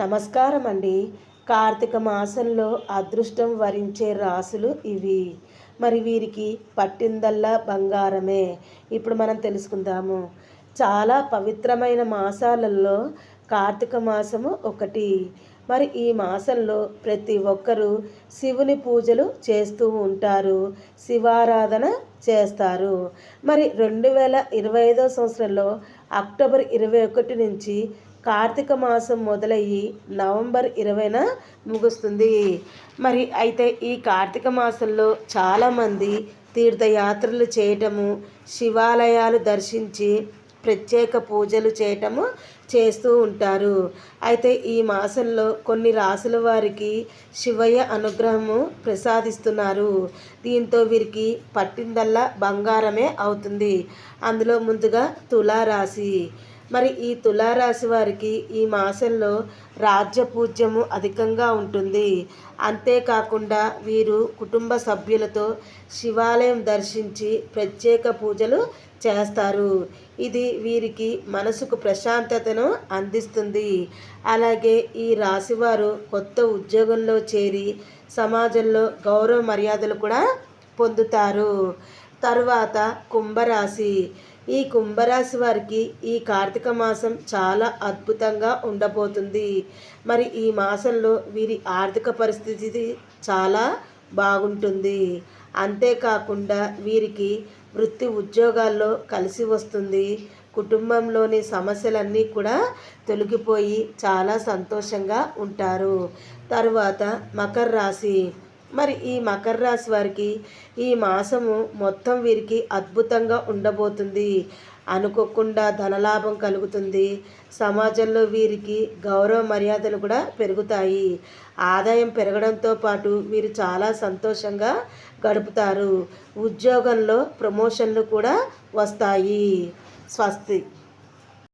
నమస్కారం అండి కార్తీక మాసంలో అదృష్టం వరించే రాసులు ఇవి. మరి వీరికి పట్టిందల్లా బంగారమే. ఇప్పుడు మనం తెలుసుకుందాము. చాలా పవిత్రమైన మాసాలలో కార్తీక మాసము ఒకటి. మరి ఈ మాసంలో ప్రతి ఒక్కరూ శివుని పూజలు చేస్తూ ఉంటారు. శివారాధన చేస్తారు. మరి రెండు వేల ఇరవై ఐదో సంవత్సరంలో అక్టోబర్ ఇరవై ఒకటి నుంచి కార్తీక మాసం మొదలయ్యి నవంబర్ ఇరవైన ముగుస్తుంది. మరి అయితే ఈ కార్తీక మాసంలో చాలామంది తీర్థయాత్రలు చేయటము శివాలయాలు దర్శించి ప్రత్యేక పూజలు చేయటము చేస్తూ ఉంటారు. అయితే ఈ మాసంలో కొన్ని రాసుల వారికి శివయ్య అనుగ్రహము ప్రసాదిస్తున్నారు. దీంతో వీరికి పట్టిందల్లా బంగారమే అవుతుంది. అందులో ముందుగా తులారాశి. మరి ఈ తులారాశి వారికి ఈ మాసంలో రాజ్య పూజ్యము అధికంగా ఉంటుంది. అంతేకాకుండా వీరు కుటుంబ సభ్యులతో శివాలయం దర్శించి ప్రత్యేక పూజలు చేస్తారు. ఇది వీరికి మనసుకు ప్రశాంతతను అందిస్తుంది. అలాగే ఈ రాశివారు కొత్త ఉద్యోగంలో చేరి సమాజంలో గౌరవ మర్యాదలు కూడా పొందుతారు. తరువాత కుంభరాశి. ఈ కుంభరాశి వారికి ఈ కార్తీక మాసం చాలా అద్భుతంగా ఉండబోతుంది. మరి ఈ మాసంలో వీరి ఆర్థిక పరిస్థితి చాలా బాగుంటుంది. అంతేకాకుండా వీరికి వృత్తి ఉద్యోగాల్లో కలిసి వస్తుంది. కుటుంబంలోని సమస్యలన్నీ కూడా తొలగిపోయి చాలా సంతోషంగా ఉంటారు. తరువాత మకర రాశి. మరి ఈ మకర రాశి వారికి ఈ మాసము మొత్తం వీరికి అద్భుతంగా ఉండబోతుంది. అనుకోకుండా ధనలాభం కలుగుతుంది. సమాజంలో వీరికి గౌరవ మర్యాదలు కూడా పెరుగుతాయి. ఆదాయం పెరగడంతో పాటు వీరు చాలా సంతోషంగా గడుపుతారు. ఉద్యోగంలో ప్రమోషన్లు కూడా వస్తాయి. స్వస్తి